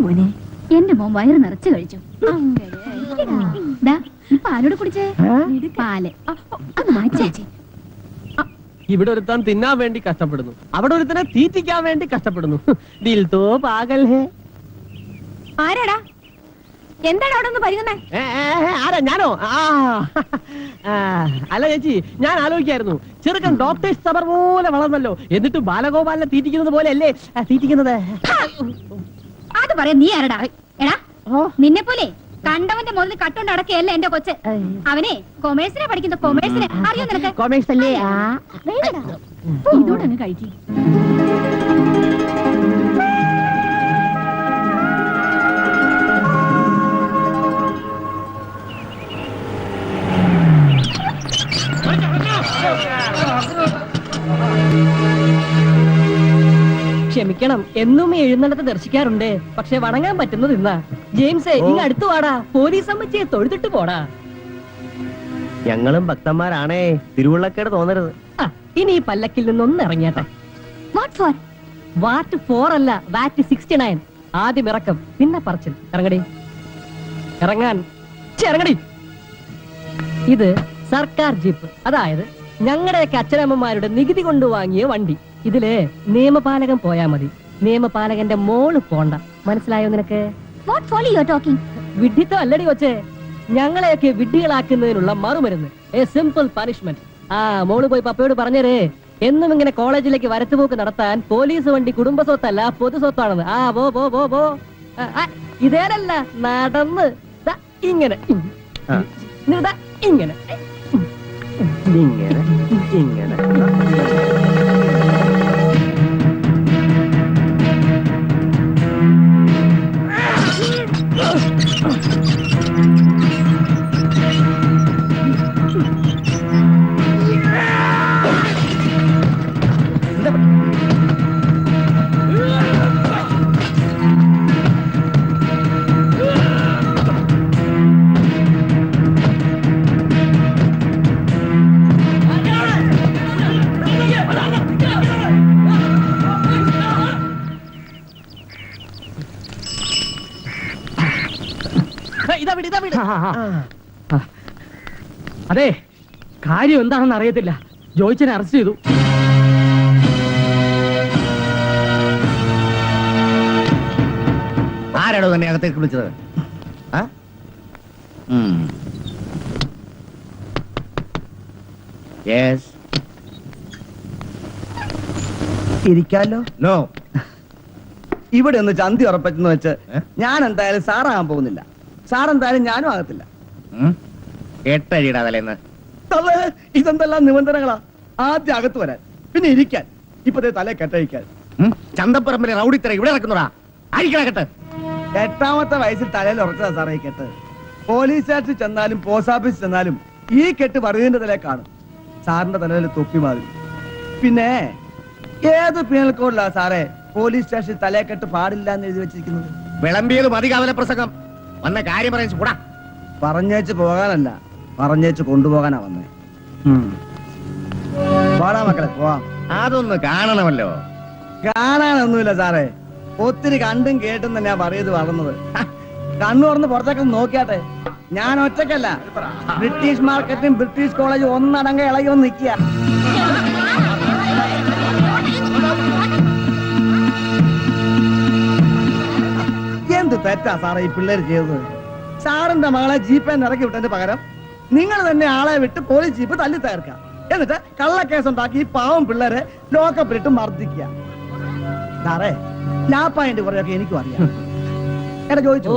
മോനെ. എന്റെ മോൻ വയറ് നിറച്ച് കഴിച്ചു. ദാ, ഈ പാലോട് കുടിച്ചേ? പാൽ. അത് മാറ്റി ഇവിടെ ഒരുത്താൻ തിന്നാൻ വേണ്ടി കഷ്ടപ്പെടുന്നു. അവിടെ ഒരുത്തനെ തീറ്റിക്കാൻ വേണ്ടി കഷ്ടപ്പെടുന്നു. ദിൽ തോ പാകൽ ഹേ. ആരാടാ? എന്താണ് അവിടെ ഒന്ന് പരുങ്ങുന്നേ? ആരാ? ഞാനോ? ആ. അല്ല ചേച്ചി ഞാൻ ആലോചിക്കായിരുന്നു. ചെറുക്കൻ ഡോക്ടേഴ്സ് സബർ പോലെ വളർന്നല്ലോ. എന്നിട്ട് ബാലഗോപാലിനെ തീറ്റിക്കുന്നത് പോലെ അല്ലേ തീറ്റിക്കുന്നത്? അത് പറയാ നീ ആരടാ? എടാ നിന്നെ പോലെ കണ്ടവന്റെ മുതൽ കട്ടുകൊണ്ട് അടക്കുകയല്ല എന്റെ കൊച്ച്. അവനെ കൊമേഴ്സിനെ പഠിക്കുന്ന കൊമേഴ്സിനെ അറിയോ നിനക്ക്? കൊമേഴ്സ് അല്ലേ? ആ. ഇതോടങ്ങ് കഴിക്കും. ക്ഷമിക്കണം എന്നും ഈ എഴുന്നള്ളത്ത് ദർശിക്കാറുണ്ട്. പക്ഷെ വണങ്ങാൻ പറ്റുന്നത് ഇന്നാ. ജെയിംസേ നീ അടുത്തു വാടാ. പോലീസ് അമ്മച്ചിയെ തൊഴുതിട്ട് പോടാ. ഞങ്ങളും ഭക്തന്മാരാണേ. തിരുവുള്ളക്കേട് തോന്നരുത്. ആ, ഇനി ഈ പല്ലക്കിൽ നിന്നൊന്ന് ഇറങ്ങിയാട്ടെ. വാട്ട് ഫോർ വാറ്റ് ഫോർ അല്ല വാറ്റ് സിക്സ്റ്റി നയൻ. ആദ്യം ഇറക്കം പിന്നെ പറച്ചിൽ. ഇറങ്ങടി. ഇറങ്ങാൻ. ഛെ, ഇറങ്ങടി. ഇത് സർക്കാർ ജീപ്പ്. അതായത് ഞങ്ങളുടെയൊക്കെ അച്ഛനമ്മമാരുടെ നികുതി കൊണ്ട് വാങ്ങിയ വണ്ടി. ഇതിലെ നിയമപാലകം പോയാ മതി. നിയമപാലകന്റെ മോൾ പോണ്ട. മനസ്സിലായോ നിനക്ക്? വാട്ട് ഫോർ യു ടോക്കിംഗ് വിഡ്ഢിത്തം അല്ലടി കൊച്ചേ. ഞങ്ങളെയൊക്കെ വിഡ്ഢികളാക്കുന്നതിനുള്ള മറുമരുന്ന്. എ സിമ്പിൾ പണിഷ്മെന്റ് ആ മോൾ പോയി പപ്പയോട് പറഞ്ഞേരേ. എന്നും ഇങ്ങനെ കോളേജിലേക്ക് വരത്തുപോക്ക് നടത്താൻ പോലീസ് വണ്ടി കുടുംബ സ്വത്തല്ല പൊതു സ്വത്താണെന്ന് ആ പോ പോ പോ പോ ഇതേനല്ല നടന്ന്. ദാ ഇങ്ങനെ. ഇങ്ങനെ. ഇങ്ങനെ ഇങ്ങനെ. Ugh. അതെ കാര്യം എന്താണെന്ന് അറിയത്തില്ല. ജോയിച്ചനെ അറസ്റ്റ് ചെയ്തു. ആരാണോ തന്നെ അകത്തേക്ക് വിളിച്ചത്. ഇരിക്കാലോ? നോ ഇവിടെ ഒന്ന് ചന്തി ഉറപ്പിച്ചെന്ന് വെച്ച് ഞാൻ എന്തായാലും സാറാകാൻ പോകുന്നില്ല. സാർ എന്തായാലും ഞാനും ആകത്തില്ല. ഉം. എട്ടടിയുടെ തലേന്ന് തള്ളേ, ഇതെന്തെല്ലാം നിബന്ധനകളാ? ആദ്യം അകത്ത് വരാൻ പിന്നെ ഇരിക്കാൻ. ഇപ്പത്തെ തല കെട്ടഴിക്കാൻ. ചന്തപ്പറമ്പിലെ റൗഡി തര ഇവിടെ നടക്കുന്നടാ? അഴിക്കണ കെട്ട്. എട്ടാമത്തെ വയസ്സിൽ തലയിൽ ഉറച്ചതാ സാറേ ഈ കെട്ട്. പോലീസ് സ്റ്റേഷനിൽ ചെന്നാലും പോസ്റ്റ് ഓഫീസിൽ ചെന്നാലും ഈ കെട്ട് വറുതിന്റെ തലേ കാണും. സാറിന്റെ തലയിൽ തൊപ്പി മാറി. പിന്നെ ഏത് പീനൽ കോഡിലാ സാറേ പോലീസ് സ്റ്റേഷനിൽ തലേക്കെട്ട് പാടില്ല എന്ന് എഴുതി വെച്ചിരിക്കുന്നത്? വിളമ്പിയത് മതി കാവല പ്രസംഗം. വന്ന കാര്യം പറഞ്ഞു കൂടാ പറഞ്ഞേച്ച് പോകാനല്ല പറഞ്ഞേച്ച് കൊണ്ടുപോകാനാ വന്നേ. പോടാ മക്കളെ പോവാം. അതൊന്ന് കാണണമല്ലോ. കാണാനൊന്നുമില്ല സാറേ. ഒത്തിരി കണ്ടും കേട്ടും തന്നെയാ പറയത് വളർന്നത്. കണ്ണു തുറന്ന് പുറത്തേക്ക് നോക്കിയാട്ടെ? ഞാൻ ഒറ്റക്കല്ല ബ്രിട്ടീഷ് മാർക്കറ്റും ബ്രിട്ടീഷ് കോളേജും ഒന്നടങ്ക ഇളകി വന്ന് നിൽക്കുക. എന്ത് തെറ്റാ സാറേ ഈ പിള്ളേർ ചെയ്തത്? സാറിന്റെ മകളെ ജീപ്പേന്ന് ഇറക്കി വിട്ടതിന് പകരം നിങ്ങൾ തന്നെ ആളെ വിട്ട് പോലീസ് ജീപ്പ് തല്ലി തകർക്കാം എന്നിട്ട് കള്ളക്കേസ് ഉണ്ടാക്കി ഈ പാവം പിള്ളേരെ ലോക്കപ്പിലിട്ട് മർദ്ദിക്കുക. സാറേ ലാപ്പായന്റെ കുറെയൊക്കെ എനിക്കും അറിയാം. എടാ ചോദിച്ചു?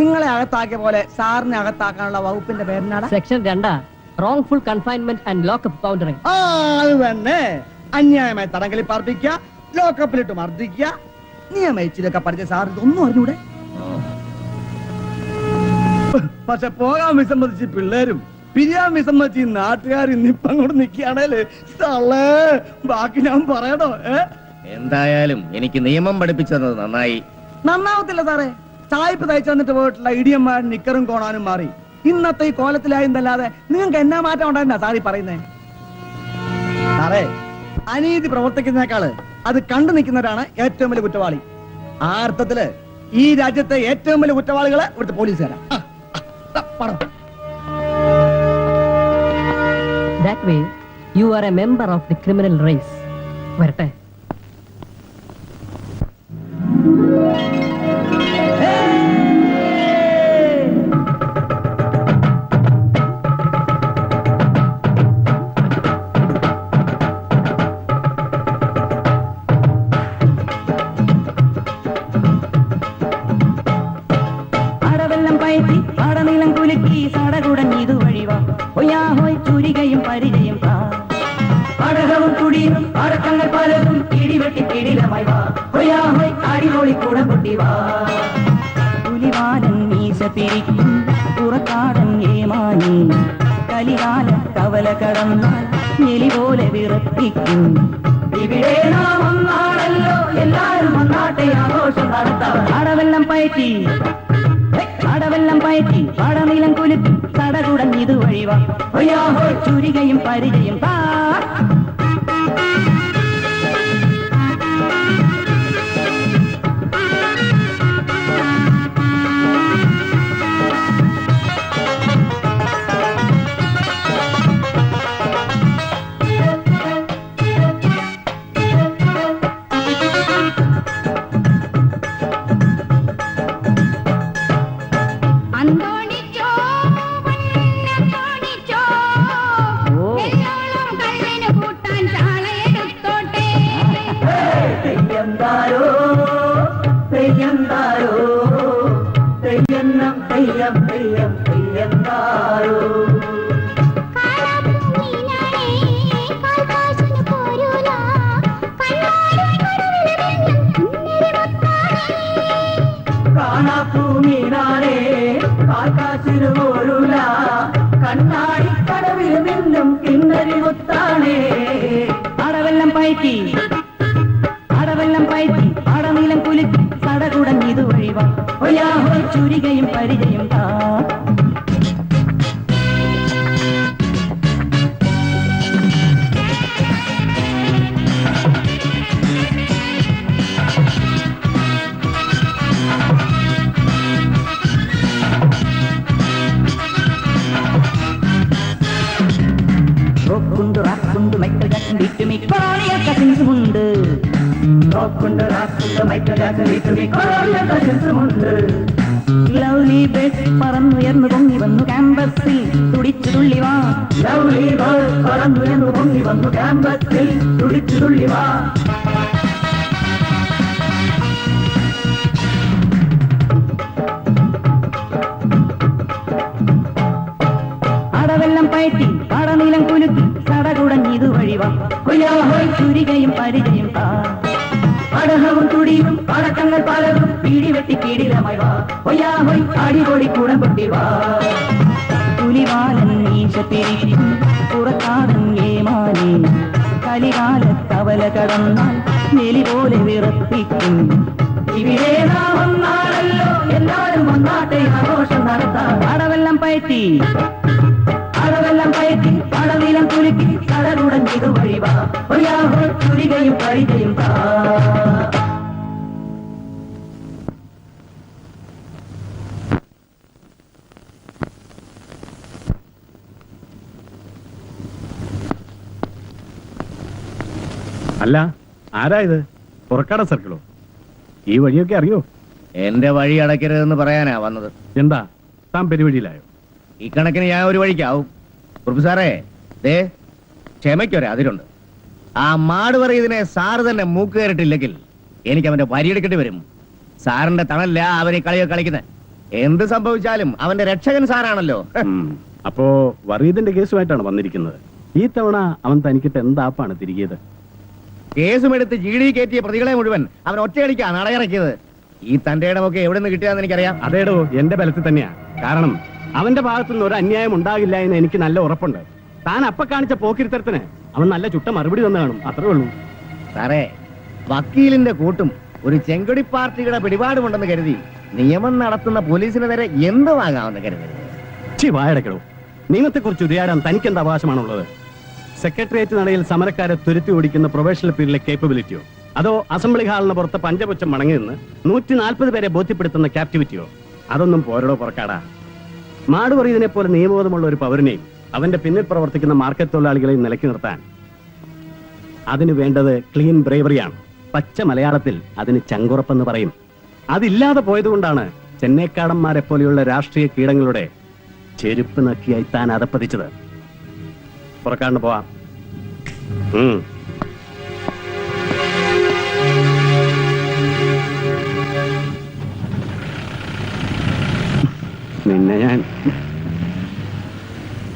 നിങ്ങളെ അകത്താക്കിയ പോലെ സാറിനെ അകത്താക്കാനുള്ള വകുപ്പിന്റെ പേരിനാടാ സെക്ഷൻ രണ്ടാ wrongful confinement and lockup countering ആ അത് തന്നെ. അന്യായമായി തടങ്കലിൽ പാർപ്പിക്കുക ലോക്കപ്പിലിട്ട് മർദ്ദിക്കുക. നിയമ ഇച്ചിലൊക്കെ പഠിച്ച സാർ ഒന്നും അറിഞ്ഞൂടെ? പക്ഷെ പോകാൻ വിസമ്മതിച്ച് പിള്ളേരും പിരിയാൻ വിസമ്മതിച്ച് ഈ നാട്ടുകാർ ഇന്നിപ്പം അങ്ങോട്ട് നിൽക്കുകയാണേൽ തള്ളേ ബാക്കി ഞാൻ പറയണോ ഏ? എന്തായാലും എനിക്ക് നിയമം പഠിപ്പിച്ചു തന്നത് നന്നായി. നന്നാവത്തില്ല സാറേ. ചായ്പ് തയ്ച്ചു തന്നിട്ട് പോയിട്ടുള്ള ഇടിയന്മാർ നിക്കറും കോണാനും മാറി. ഇന്നത്തെ ഈ കോലത്തിലായെന്നല്ലാതെ നിങ്ങൾക്ക് എന്നാ മാറ്റം ഉണ്ടായിരുന്ന സാറി പറയുന്നേ? സാറേ അനീതി പ്രവർത്തിക്കുന്നേക്കാൾ അത് കണ്ടു നിൽക്കുന്നവരാണ് ഏറ്റവും വലിയ കുറ്റവാളി. ആ അർത്ഥത്തിൽ ഈ രാജ്യത്തെ ഏറ്റവും വലിയ കുറ്റവാളികളെ ഇവിടുത്തെ പോലീസ് ആ, ആ, that way you are a member of the criminal race വരട്ടെ. പാടനീളം കുലുക്കി സടകുടഞ്ഞിതു വഴിവാ ഹൊയ്യാഹോയ് ചുരികയും പരിചയം താ അടകവും തുടിയും അടക്കങ്ങൾ പലതും ഇടിവെട്ടി കിടിലമായി വാ. ഹൊയ്യാഹോയ് അടിപൊളി കൂടം പൊട്ടി വാ. പുലിവാലൻ മീശ പിരിക്കും പുറക്കാടൻ ഏമാനി. കലികാല കവല കടന്നാൽ എലി പോലെ വിറപ്പിക്കും. ഇവിടെ നാം ഒന്നാണല്ലോ എല്ലാരും ഒന്നാട്ടെ ആഘോഷം നടത്താം അടവെല്ലാം പയറ്റി അടവെള്ളം പയറ്റി പടനിലം കുലുക്കി തടകുടഞ്ഞിത് വഴിവാ ചുരികയും പരിചയം താ കാക്കാശിരു പോരൂല കണ്ണാടി കടവിൽ നിന്നും കിണ്ണരി മുത്താണേ. അടവെല്ലാം പയറ്റി. അടവെല്ലാം പയറ്റി. അടനീലം കുലുക്കി സടകുടഞ്ഞിതു വഴിവാ ചുരികയും പരിചയം താ. മൈക്കൽ ജാക്സൺ ബീറ്റുമി കൊറോണിയ കസിൻസും ഉണ്ട് റോക്കുണ്ട് റാക്കുണ്ട് മൈക്കൽ ജാക്സൺ ബീറ്റുമി കൊറോണിയ കസിൻസും ഉണ്ട് ലവ്ലി ബേസ് പറന്നുയർന്നു പൊങ്ങി വന്നു ക്യാമ്പസിൽ. തുടിച്ചു തുള്ളി വാ. ലവ്ലി ബേസ് പറന്നുയർന്നു പൊങ്ങി വന്നു ക്യാമ്പസിൽ. തുടിച്ചു തുള്ളി വാ. അടവെള്ളം പയറ്റി പടനീലം കുലുക്കി സടകുടഞ്ഞിതു വഴിവാ ചുരികയും പരിചയം താ. അടഹവും തുടിയും പടക്കങ്ങൾ പലതും പിടിവെട്ടി കീടിലമായി വാ. കൊയ്യാഹോയ് അടിപൊളി കുടം പൊട്ടി വാ. പുലിവാലൻ ഈശ പുറത്താടൻ ഏമാനി. കലികാല കവല കടന്നാൽ നെലി പോലെ വിറപ്പിക്കും. ഇവിടെ നാം ഒന്നാണല്ലോ എല്ലാരും ഒന്നാട്ടെ ആഘോഷം നടത്താം അടവെല്ലാം പയറ്റി. അടവെല്ലാം പയറ്റി പടനീലം കുലുക്കി കടലുടഞ്ഞിതു വഴിവാ ഒയ്യാഹോ ചുരികയും പരിചയും താ. അല്ല ആരാ ഇത്? പുറക്കാട സർക്കിളോ? ഈ വഴിയൊക്കെ അറിയോ? എന്റെ വഴി അടയ്ക്കരുതെന്ന് പറയാനാ വന്നത്. എന്താ? താൻ പെരുവഴിയിലായോ? ഈ കണക്കിന് ഞാൻ ഒരു വഴിക്കാവും. പ്രൊഫസറെ ദേ ക്ഷമയ്ക്കൊരു അതിരുണ്ട്. ആ മാട് പറയുന്നതിനെ സാറ് തന്നെ മൂക്ക് കയറിട്ടില്ലെങ്കിൽ എനിക്ക് അവന്റെ വരിയെടുക്കേണ്ടി വരും. സാറിന്റെ തണല്ല അവനെ കളിയോ കളിക്കുന്നത് എന്ത് സംഭവിച്ചാലും അവന്റെ രക്ഷകൻ സാറാണല്ലോ. അപ്പോ വറീദിന്റെ കേസുമായിട്ടാണ് വന്നിരിക്കുന്നത്. ഈ തവണ അവൻ തനിക്കിട്ട് എന്താപ്പാണ് തിരികിയത്? കേസുമെടുത്ത് ജി ഡി കയറ്റിയ പ്രതികളെ മുഴുവൻ അവൻ ഒറ്റയടിക്കാണ് അടയിറക്കിയത് ഈ തന്റെ ഇടമൊക്കെ എവിടെ നിന്ന് കിട്ടിയാന്ന് എനിക്കറിയാം. അതേടോ എന്റെ ബലത്തിൽ തന്നെയാ. കാരണം അവന്റെ ഭാഗത്തുനിന്ന് ഒരു അന്യായം ഉണ്ടാകില്ല എന്ന് എനിക്ക് നല്ല ഉറപ്പുണ്ട്. താൻ അപ്പ കാണിച്ച പോക്കിരുത്തരത്തിന് അവൻ നല്ല ചുട്ട മറുപടി തന്നു കാണും. അത്രേ ഉള്ളൂ. സാറേ വക്കീലിന്റെ കൂട്ടും ഒരു ചെങ്കൊടി പാർട്ടിയുടെ പിടിപാടുമുണ്ടെന്ന് കരുതി നിയമം നടത്തുന്ന പോലീസിന് നേരെ എന്ത് വാങ്ങാമെന്ന് കരുതി ചി വായടക്കടോ. നിയമത്തെക്കുറിച്ച് ഉരിയാടാൻ തനിക്ക് എന്ത് അവകാശമാണുള്ളത് സെക്രട്ടേറിയറ്റ് നടയിൽ സമരക്കാരെ തുരുത്തി ഓടിക്കുന്ന പ്രൊഫഷണൽ ഫീൽഡിലെ കേപ്പബിലിറ്റിയോ അതോ അസംബ്ലി ഹാളിന് പുറത്ത് പഞ്ചപുച്ചം മടങ്ങി നിന്ന് നൂറ്റി നാൽപ്പത് പേരെ ബോധ്യപ്പെടുത്തുന്ന ക്യാപ്റ്റിവിറ്റിയോ അതൊന്നും പോരടോ പുറക്കാടാ. മാട് പറയുന്നതിനെ പോലെ നിയമബോധമുള്ള ഒരു പൗരനെയും അവന്റെ പിന്നിൽ പ്രവർത്തിക്കുന്ന മാർക്കറ്റ് തൊഴിലാളികളെയും നിലക്കി നിർത്താൻ. അതിന് വേണ്ടത് ക്ലീൻ ബ്രേവറിയാണ്. പച്ച മലയാളത്തിൽ അതിന് ചങ്കുറപ്പെന്ന് പറയും. അതില്ലാതെ പോയതുകൊണ്ടാണ് ചെന്നൈക്കാടന്മാരെ പോലെയുള്ള രാഷ്ട്രീയ കീടങ്ങളുടെ ചെരുപ്പ് നക്കിയായി താൻ അതപ്പതിച്ചത്. പുറക്കാണ്ട് പോവാം. ഉം. നിന്നെ ഞാൻ.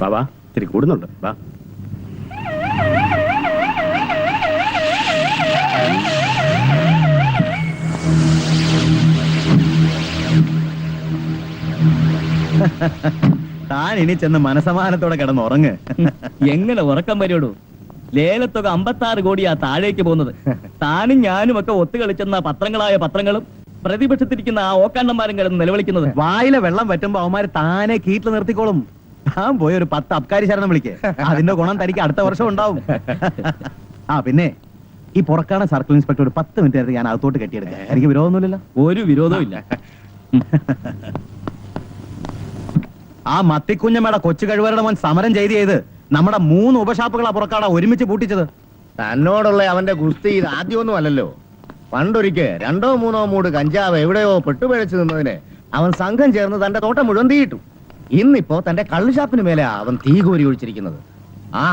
വാ വാ. ഇത്തിരി കൂടുന്നുണ്ട്. വാ. താൻ ഇനി ചെന്ന് മനസമാനത്തോടെ കിടന്ന് ഉറങ്ങ്. എങ്ങനെ ഉറക്കം വരുള്ളൂ ലേലത്തുക അമ്പത്താറ് കോടിയാ താഴേക്ക് പോകുന്നത്. താനും ഞാനും ഒക്കെ ഒത്തുകളിച്ചെന്ന പത്രങ്ങളായ പത്രങ്ങളും പ്രതിപക്ഷത്തിരിക്കുന്ന ആ ഓക്കാണ്ടന്മാരും കിടന്ന് നിലവിളിക്കുന്നത്. വായിലെ വെള്ളം വറ്റുമ്പോ അവന്മാര് താനെ കീറ്റിൽ നിർത്തിക്കോളും. താൻ പോയ ഒരു പത്ത് അബ്കാരി ശരണം വിളിക്കേ. അതിന്റെ ഗുണം തനിക്ക് അടുത്ത വർഷം ഉണ്ടാവും. ആ പിന്നെ ഈ പുറക്കാണ് സർക്കിൾ ഇൻസ്പെക്ടർ ഒരു പത്ത് മിനിറ്റ് നേരത്തെ ഞാൻ അകത്തോട്ട് കെട്ടിയെടുക്കാം. എനിക്ക് വിരോധമൊന്നുമില്ലല്ലോ. ഒരു വിരോധവും ഇല്ല ആ മത്തിക്കുഞ്ഞമ്മയുടെ കൊച്ചു കഴിവരുടെ മോൻ സമരം ചെയ്ത് ചെയ്ത് നമ്മുടെ മൂന്ന് ഉപഷാപ്പുകളാ പുറക്കാട ഒരുമിച്ച് പൂട്ടിച്ചത്. തന്നോടുള്ള അവന്റെ ഗുസ്തി ഇത് ആദ്യമൊന്നും അല്ലല്ലോ. പണ്ടൊരിക്കെ രണ്ടോ മൂന്നോ മൂട് കഞ്ചാവ് എവിടെയോ പെട്ടുപിഴച്ചു നിന്നതിന് അവൻ സംഘം ചേർന്ന് തന്റെ തോട്ടം മുഴുവൻ തീയിട്ടു. ഇന്നിപ്പോ തന്റെ കള്ളുഷാപ്പിന് മേലെ അവൻ തീ കോരി ഒഴിച്ചിരിക്കുന്നത്. ആ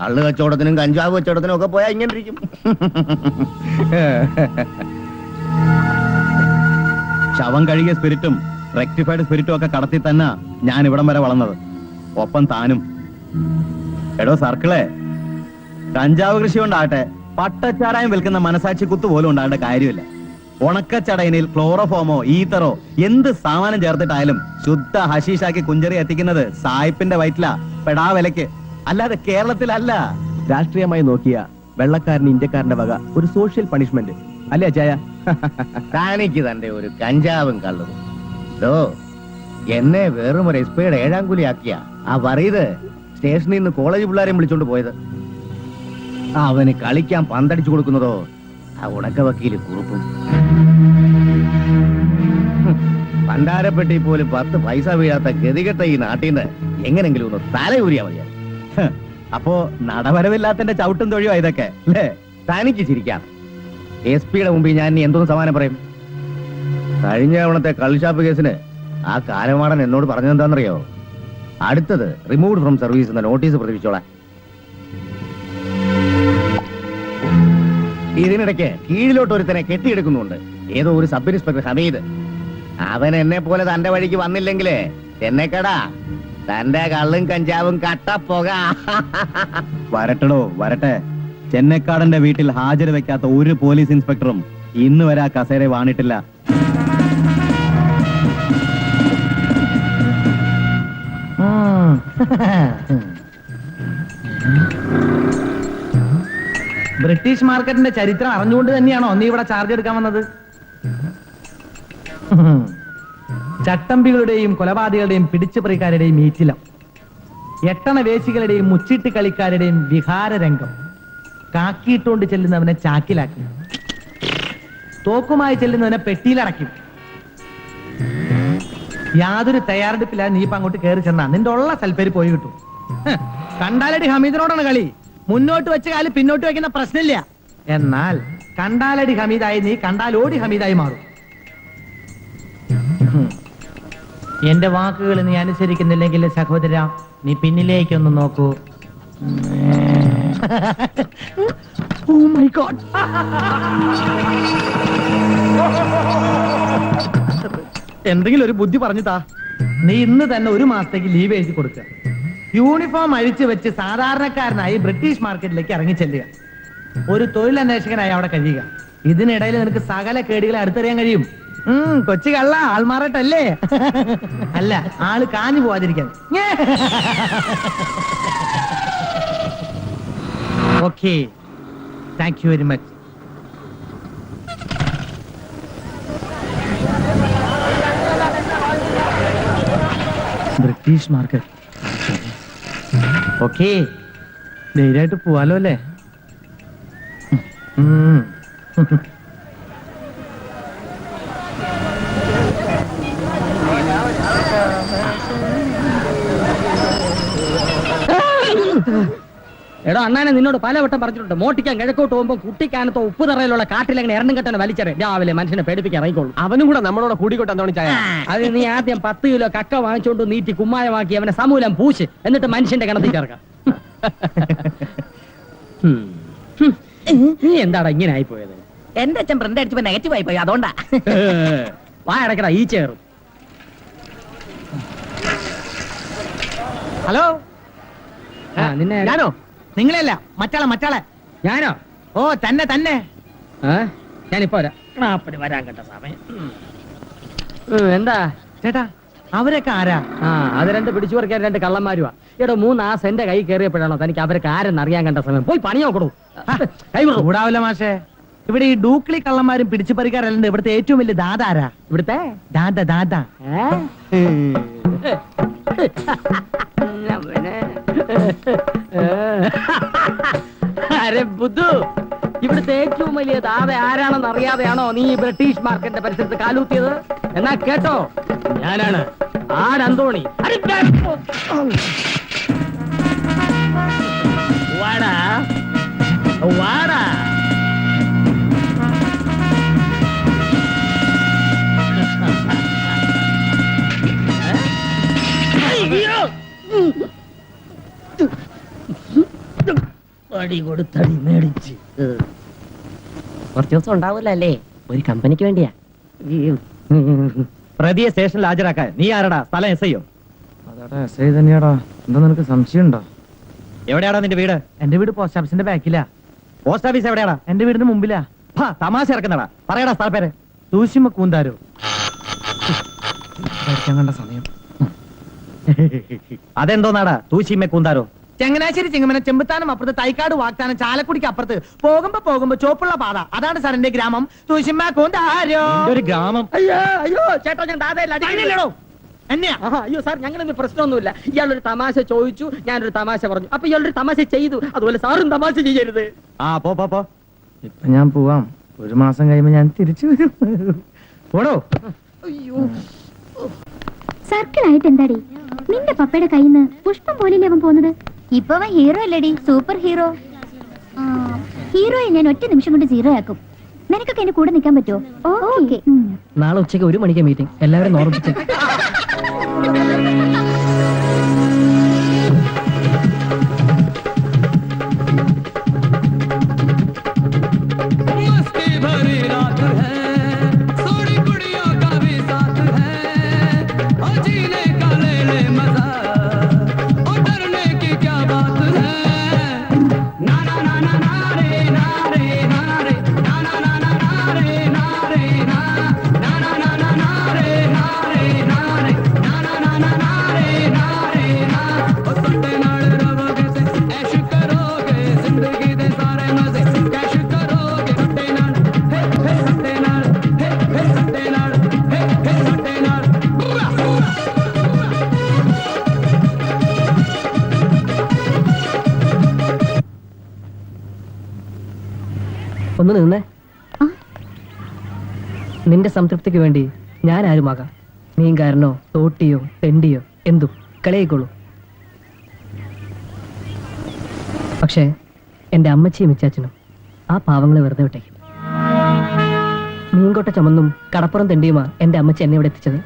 കള്ളു കച്ചവടത്തിനും കഞ്ചാവ് കച്ചവടത്തിനും ഒക്കെ പോയാൽ ഇങ്ങനെ ഇരിക്കും. ശവം കഴുകിയ സ്പിരിറ്റും റെക്ടിഫൈഡ് സ്പിരിറ്റും ഒക്കെ കടത്തി തന്നെ ഞാൻ ഇവിടം വരെ വളർന്നത്. ഒപ്പം താനും. എടോ സർക്കിളെ കഞ്ചാവ് കൃഷി കൊണ്ടാകട്ടെ. പട്ടച്ചാരായം വിൽക്കുന്ന മനസാക്ഷി കുത്തു പോലും ഉണ്ടാകേണ്ട കാര്യമില്ല. ഉണക്കച്ചടയിനിൽ ക്ലോറോഫോമോ ഈത്തറോ എന്ത് സാമാനം ചേർത്തിട്ടായാലും ശുദ്ധ ഹഷീഷാക്കി കുഞ്ചറി എത്തിക്കുന്നത് സായിപ്പിന്റെ വയറ്റിലാ പെടാ വിലക്ക് അല്ലാതെ കേരളത്തിലല്ല. രാഷ്ട്രീയമായി നോക്കിയ വെള്ളക്കാരന് ഇന്ത്യക്കാരന്റെ വക ഒരു സോഷ്യൽ പണിഷ്മെന്റ് അല്ലേ അച്ചായ? താനിക്ക് തന്റെ ഒരു കഞ്ചാവും കള്ളതും ദോ എന്നെ വെറും ഒരു എസ് പിയുടെ ഏഴാം കൂലിയാക്കിയ. ആ പറയത് സ്റ്റേഷനിൽ നിന്ന് കോളേജ് പിള്ളേരെയും വിളിച്ചോണ്ട് പോയത്. അവന് കളിക്കാൻ പന്തടിച്ചു കൊടുക്കുന്നതോ? ആ ഉണക്ക വക്കീൽ കുറുപ്പും പണ്ടാരപ്പെട്ടി പോലും പത്ത് പൈസ വീഴാത്ത ഗതികെട്ട ഈ നാട്ടിൽ നിന്ന് എങ്ങനെങ്കിലും ഒന്ന് തലയൂരിയാ മതിയാ. അപ്പോ നടവരവില്ലാത്തന്റെ ചവിട്ടും തൊഴിയോ ഇതൊക്കെ അല്ലേ? തനിക്ക് ചിരിക്കാം. എസ് പിയുടെ മുമ്പിൽ ഞാൻ ഇനി എന്തോന്ന് സമാനം പറയും? കഴിഞ്ഞ തവണത്തെ കള്ളിഷാപ്പ് കേസിന് ആ കാലമാടൻ എന്നോട് പറഞ്ഞതെന്താണെന്നറിയോ അടുത്തത് റിമൂവ് ഫ്രം സർവീസ് എന്ന നോട്ടീസ് പ്രതിപ്പിച്ചോളാം ഇതിനിടയ്ക്ക് കീഴിലോട്ട് ഒരുത്തനെ കെട്ടിയെടുക്കുന്നുണ്ട്. ഏതോ ഒരു സബ് ഇൻസ്പെക്ടർ ഹമീദ്. അവൻ എന്നെ പോലെ തന്റെ വഴിക്ക് വന്നില്ലെങ്കിലേ എന്നെ കടാ തന്റെ കള്ളും കഞ്ചാവും കട്ട പുക വരട്ടടോ വരട്ടെ. ചെന്നക്കാടന്റെ വീട്ടിൽ ഹാജർ വെക്കാത്ത ഒരു പോലീസ് ഇൻസ്പെക്ടറും ഇന്ന് വരെ ആ കസേര വാണിട്ടില്ല. ബ്രിട്ടീഷ് മാർക്കറ്റിന്റെ ചരിത്രം അറിഞ്ഞുകൊണ്ട് തന്നെയാണോ നീ ഇവിടെ ചാർജ് എടുക്കാൻ വന്നത്? ചട്ടമ്പികളുടെയും കൊലപാതകളുടെയും പിടിച്ചുപറിക്കാരുടെയും ഈറ്റിലം. എട്ടണ വേശികളുടെയും മുച്ചിട്ട് കളിക്കാരുടെയും വിഹാരരംഗം. കാക്കിയിട്ടുകൊണ്ട് ചെല്ലുന്നവനെ ചാക്കിലാക്കി. തോക്കുമായി ചെല്ലുന്നവനെ പെട്ടിയിലടക്കി. യാതൊരു തയ്യാറെടുപ്പില്ലാതെ നീ ഇപ്പൊ അങ്ങോട്ട് കയറി ചെന്നാ നിന്റെ ഉള്ള സൽപ്പേര് പോയി കിട്ടും. കണ്ടാലടി ഹമീദിനോടാണ് കളി. മുന്നോട്ട് വെച്ച കാൽ പിന്നോട്ട് വെക്കുന്ന പ്രശ്നമില്ല എന്നാൽ കണ്ടാലടി ഹമീദായി നീ കണ്ടാലോടി ഹമീദായി മാറും. എന്റെ വാക്കുകൾ നീ അനുസരിക്കുന്നില്ലെങ്കിൽ സഹോദര നീ പിന്നിലേക്കൊന്ന് നോക്കൂ Oh my God. എന്തെങ്കിലും ഒരു ബുദ്ധി പറഞ്ഞിട്ടാ നീ ഇന്ന് തന്നെ ഒരു മാസത്തേക്ക് ലീവ് എഴുതി കൊടുക്കുക യൂണിഫോം അഴിച്ചു വെച്ച് സാധാരണക്കാരനായി ബ്രിട്ടീഷ് മാർക്കറ്റിലേക്ക് ഇറങ്ങി ചെല്ലുക. ഒരു തൊഴിലന്വേഷകനായി അവിടെ കഴിയുക. ഇതിനിടയിൽ നിനക്ക് സകല കേടുകളെ അടുത്തറിയാൻ കഴിയും. കൊച്ചു കള്ള ആൾമാറട്ടല്ലേ അല്ല ആൾ കാഞ്ഞു പോവാതിരിക്കാൻ. Okay. Thank you very much British market. Okay. ധൈര്യമായിട്ട് പോവാലോ അല്ലേ എടോ അണ്ണാനെ നിന്നോട് പലവട്ടം പറഞ്ഞിട്ടുണ്ട്. മോട്ടിക്കാൻ കിഴക്കോട്ട് പോകുമ്പോൾ കുട്ടിക്കാനത്തോ ഉപ്പ് തറയിലുള്ള കാട്ടിലങ്ങനെ ഇറങ്ങും കെട്ടനെ വലിച്ചെറിയ. രാവിലെ മനുഷ്യനെ പേടിപ്പിക്കാൻ ഇറങ്ങിക്കോളൂ. അവനും കൂടെ നമ്മളോട് കൂടിക്കോട്ടെ എന്തോണി ചായ? അത് നീ ആദ്യം പത്ത് കിലോ കക്ക വാങ്ങിച്ചോണ്ട് നീറ്റി കുമ്മായമാക്കി അവനെ സമൂലം പൂശ്. എന്നിട്ട് മനുഷ്യന്റെ കിണത്തിൽ ചേർക്കാം. നീ എന്താടാ ഇങ്ങനെ ആയിപ്പോയത്? എന്റെ അച്ഛൻ പ്രിന്റ് അടിച്ചപ്പോ നെഗറ്റീവ് ആയി പോയി അതുകൊണ്ടാ. വാ അടക്കടാ ഈ ചേറും ഹലോ? ആ, നിന്നെ ഞാനോ? നിങ്ങളെയല്ല മറ്റാളെ മറ്റാളെ. ഞാനോ? ഓ തന്നെ തന്നെ. ഞാനിപ്പോ വരാം. വരാൻ കേട്ട സമയം എന്താ? ചേട്ടാ അവരൊക്കെ ആരാ? ആ അത് രണ്ട് പിടിച്ചു പറിക്കാൻ രണ്ട് കള്ളന്മാരുവാ. എടോ മൂന്ന് ആ സെന്റെ കൈ കയറിയപ്പോഴാണോ തനിക്ക് അവർക്ക് ആരെന്ന് അറിയാൻ കണ്ട സമയം? പോയി പണി നോക്കണു കൈ. കൂടാവില്ല മാഷേ. ഇവിടെ ഈ ഡൂക്ലി കള്ളന്മാരും പിടിച്ചു പറിക്കാറല്ല ഇവിടുത്തെ ഏറ്റവും വലിയ ദാദ ആരാ? ഇവിടുത്തെ? ദാദ ദാദ. അരെ ബുദ്ധു ഇവിടുത്തെ ഏറ്റവും വലിയ താത ആരാണെന്ന് അറിയാതെയാണോ നീ ബ്രിട്ടീഷ് മാർക്കറ്റിന്റെ പരിസരത്ത് കാലൂത്തിയത്? എന്നാ കേട്ടോ. ഞാനാണ് ആരന്തോണി Mm-hmm. വാടാ. വാടാ. അടി കൊടുത്തടി മേടിച്ച്. കുറച്ച് ദിവസം ഉണ്ടാവില്ല അല്ലേ? ഒരു കമ്പനിക്ക് വേണ്ടിയാ. പ്രതിയെ സ്റ്റേഷനിൽ ഹാജരാക്കാൻ. നീ ആരടാ? സ്ഥലം എസ് ഐയോ അതാടാ എസ് ഐ തന്നെയാടാ. എന്താ നിനക്ക് സംശയമുണ്ടോ? എവിടെയാടാ നിന്റെ വീട്? എന്റെ വീട് പോസ്റ്റ് ഓഫീസിന്റെ ബാക്കിലാ. പോസ്റ്റ് ഓഫീസ് എവിടെയാടാ? എന്റെ വീടിന് മുമ്പിലാ. ഹാ, തമാശ ഇറക്കുന്നടാ. പറയടാ സ്ഥലപ്പേര് തൂശിമ കൂന്താരോ. കണ്ട സമയം അതെന്തോന്നാടാ? തൂശിമ്മ കൂന്താരോ? ചങ്ങനാശ്ശേരി ചിങ്ങമന ചെമ്പത്താനം അപ്പുറത്ത് തൈക്കാട് വാഗ്ദാനം ചാലക്കുടിക്ക് അപ്പുറത്ത് പോകുമ്പോ പോകുമ്പോ ചോപ്പുള്ള പാത. അതാണ് സാർ എന്റെ ഗ്രാമം. ഒരു ഗ്രാമം. അയ്യോ അയ്യോ ചേട്ടാ ഞാൻ? എന്നെയാ? അയ്യോ സാർ ഞങ്ങളൊന്നും പ്രശ്നമൊന്നുമില്ല. ഇയാളൊരു തമാശ ചോദിച്ചു ഞാനൊരു തമാശ പറഞ്ഞു. അപ്പൊ ഇയാളൊരു തമാശ ചെയ്തു. അതുപോലെ സാറും തമാശ ചെയ്യരുത്. ആ പോ പോ പോ. ഇപ്പൊ ഞാൻ പോവാം. ഒരു മാസം കഴിയുമ്പോ ഞാൻ തിരിച്ചു വരും. പോടോ. സർക്കിൾ ആയിട്ട് എന്താടി? നിന്റെ പപ്പയുടെ കയ്യിൽ നിന്ന് പുഷ്പം പോലെ അവൻ പോകുന്നത്? ഇപ്പൊ ഹീറോ അല്ലടി സൂപ്പർ ഹീറോ ഹീറോയെ ഞാൻ ഒറ്റ നിമിഷം കൊണ്ട് സീറോ ആക്കും. നിനക്കൊക്കെ എന്റെ കൂടെ നിൽക്കാൻ പറ്റുമോ? ഓക്കെ. നാളെ ഉച്ചയ്ക്ക് ഒരു മണിക്ക് മീറ്റിംഗ് എല്ലാവരും ഓർമ്മിപ്പിച്ചു ഒന്ന് നിന്നേ. നിന്റെ സംതൃപ്തിക്ക് വേണ്ടി ഞാൻ ആരുമാകാം? മീൻകാരനോ തോട്ടിയോ തെണ്ടിയോ എന്തും. കളിയായിക്കോളൂ പക്ഷേ എന്റെ അമ്മച്ചിയും ഇച്ചാച്ചനും ആ പാവങ്ങളെ വെറുതെ വിട്ടേക്കും. മീൻകൊട്ട ചുമന്നും കടപ്പുറം തെണ്ടിയുമാ എന്റെ അമ്മച്ചി എന്നെ ഇവിടെ എത്തിച്ചത്.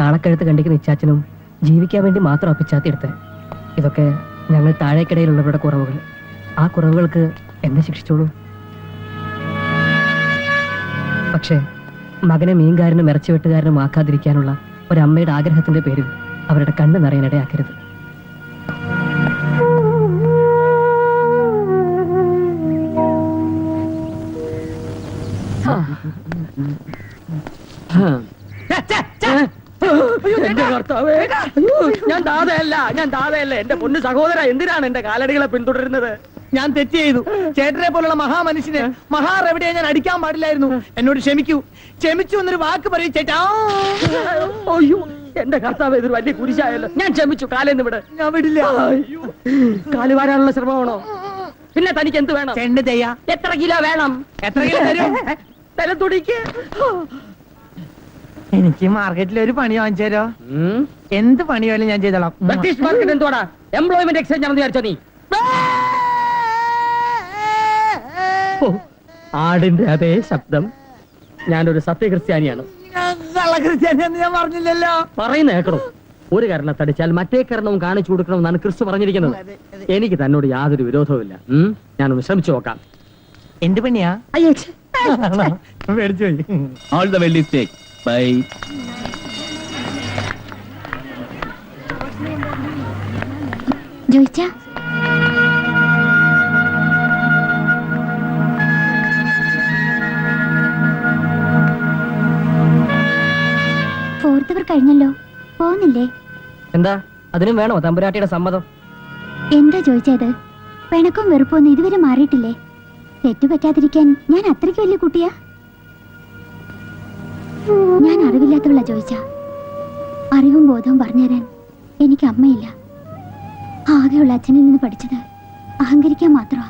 കാളക്കഴുത്ത് കണ്ടിക്കുന്ന ഇച്ചാച്ചനും ജീവിക്കാൻ വേണ്ടി മാത്രം അപ്പിച്ചാത്തി എടുത്തത് ഇതൊക്കെ ഞങ്ങൾ താഴേക്കിടയിലുള്ളവരുടെ കുറവുകൾ. ആ കുറവുകൾക്ക് എന്നെ ശിക്ഷിച്ചോളൂ. പക്ഷേ മകനെ മീൻകാരനും ഇറച്ചിവെട്ടുകാരനും ആക്കാതിരിക്കാനുള്ള ഒരമ്മയുടെ ആഗ്രഹത്തിന്റെ പേരിൽ അവരുടെ കണ്ണ് നിറയാനിടയാക്കരുത്. ഞാൻ ദാതയല്ല ഞാൻ ദാതയല്ല. എന്റെ പൊന്നു സഹോദര എന്തിനാണ് എന്റെ കാലടികളെ പിന്തുടരുന്നത്? ഞാൻ തെറ്റ് ചെയ്തു. ചേട്ടനെ പോലുള്ള മഹാമനുഷ്യനെ മഹാറെവിടെയെ ഞാൻ അടിക്കാൻ പാടില്ലായിരുന്നു. എന്നോട് ക്ഷമിക്കൂ. ക്ഷമിച്ചു എന്നൊരു വാക്ക് പറയും ചേട്ടാ. അയ്യോ എന്റെ കർത്താവ് ഇതൊരു വലിയ കുരിശായല്ലോ. ഞാൻ ക്ഷമിച്ചു കാലെന്ന് ഇവിടെ ഞാൻ വിടില്ല. അയ്യോ. കാൽ വാരാനുള്ള ശ്രമമാണോ? പിന്നെ തനിക്ക് എന്ത് വേണം? ചെണ്ട് ചെയ്യാ എത്ര കിലോ വേണം? എത്ര കിലോ തരും? തല തുടിക്ക്. എനിക്ക് മാർക്കറ്റിൽ ഒരു പണി വാങ്ങിച്ചു തരോ? എന്ത് പണി ഞാൻ ചെയ്തോളാം. ബ്രിട്ടീഷ് മാർക്കറ്റ് എന്തുവാടാ? എംപ്ലോയ്മെന്റ് എക്സ്ചേഞ്ച് ആണെന്ന് വിചാരിച്ചോ നീ ഓ, ആടിന്റെ അതേ ശബ്ദം. ഞാനൊരു സത്യക്രിസ്ത്യാനിയാണ്. കള്ളക്രിസ്ത്യാനിയെന്ന് ഞാൻ പറഞ്ഞില്ലല്ലോ. പറയുന്ന കേക്കണോ? ഒരു കരണത്തടിച്ചാൽ മറ്റേ കരണവും കാണിച്ചു കൊടുക്കണമെന്നാണ് ക്രിസ്തു പറഞ്ഞിരിക്കുന്നത്. എനിക്ക് തന്നോട് യാതൊരു വിരോധവുമില്ല? ഞാനൊന്ന് ശ്രമിച്ചു നോക്കാം. എന്ത് പണിയാ? അയ്യേ ഛെ. പോയി. All the well take bye ജോയിച്ച കഴിഞ്ഞല്ലോ. പോന്നില്ലേ? എന്താ? അതിനും വേണോ തമ്പുരാട്ടിയുടെ സമ്മതം? എന്താ ചോദിച്ചത്? പിണക്കും വെറുപ്പൊന്നും ഇതുവരെ മാറിയിട്ടില്ലേ? തെറ്റു പറ്റാതിരിക്കാൻ ഞാൻ അത്രയ്ക്ക് വലിയ കുട്ടിയാ? ഞാൻ അറിവില്ലാത്തവളാ ചോദിച്ച. അറിവും ബോധവും പറഞ്ഞുതരാൻ എനിക്ക് അമ്മയില്ല. ആകെയുള്ള അച്ഛനിൽ നിന്ന് പഠിച്ചത് അഹങ്കരിക്കാൻ മാത്രമാ.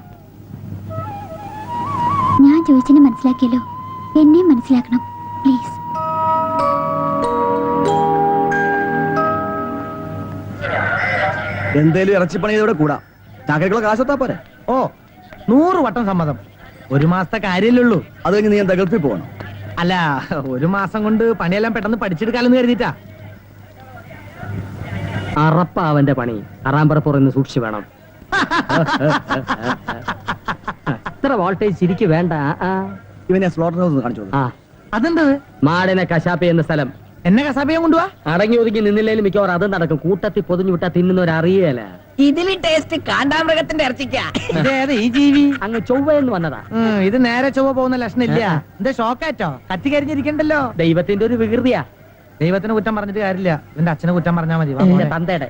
ഞാൻ ചോദിച്ചതിനെ മനസ്സിലാക്കിയല്ലോ. എന്നെയും മനസ്സിലാക്കണം പ്ലീസ്. എന്തേലും ഇറച്ചിപ്പണി ഇവിടെ കൂടാ. ചാക്കരക്കുള്ള കാശത്താ പോരെ. ഓ നൂറ് വട്ടം സമ്മതം. ഒരു മാസത്തെ കാര്യല്ലുള്ളൂ അത് കഴിഞ്ഞ് നീ എന്താ ഗൾഫിൽ പോകണം അല്ല ഒരു മാസം കൊണ്ട് പണിയെല്ലാം പെട്ടെന്ന് പഠിച്ചെടുക്കാലെന്ന് കരുതിട്ടാ അറപ്പ അവന്റെ പണി. അറാമ്പറപ്പുറന്ന് സൂക്ഷിച്ചു വേണം. ഇത്ര വോൾട്ടേജ് ശരിക്ക് വേണ്ട. ഇവനെ സ്ലോട്ടർ ഹൗസ് കാണിച്ചു അതെന്തത്? മാടിനെ കശാപ്പ് എന്ന സ്ഥലം. എന്നെ കസാബിയം കൊണ്ടുവാ? അടങ്ങി ഒതുങ്ങി നിന്നില്ലേലും മിക്കവാറും അത് നടക്കും. കൂട്ടത്തിൽ പൊതിഞ്ഞു വിട്ടാ തിന്നുന്നവരറിയല ഇതിൽ ടേസ്റ്റ് കാണ്ടാമൃഗത്തിന്റെ ഇറച്ചിക്കാ. ഇതേത് ഈ ജീവി? അങ്ങ് ചൊവ്വയെന്ന് വന്നതാ. ഉം, ഇത് നേരെ ചൊവ്വ പോകുന്ന ലക്ഷണം ഇല്ല എന്താ ഷോക്കാറ്റോ കത്തി കരിഞ്ഞിരിക്കണ്ടല്ലോ. ദൈവത്തിന്റെ ഒരു വികൃതിയാ. ദൈവത്തിന് കുറ്റം പറഞ്ഞിട്ട് കാര്യമില്ല. എന്റെ അച്ഛനെ കുറ്റം പറഞ്ഞാൽ മതി. തന്തയുടെ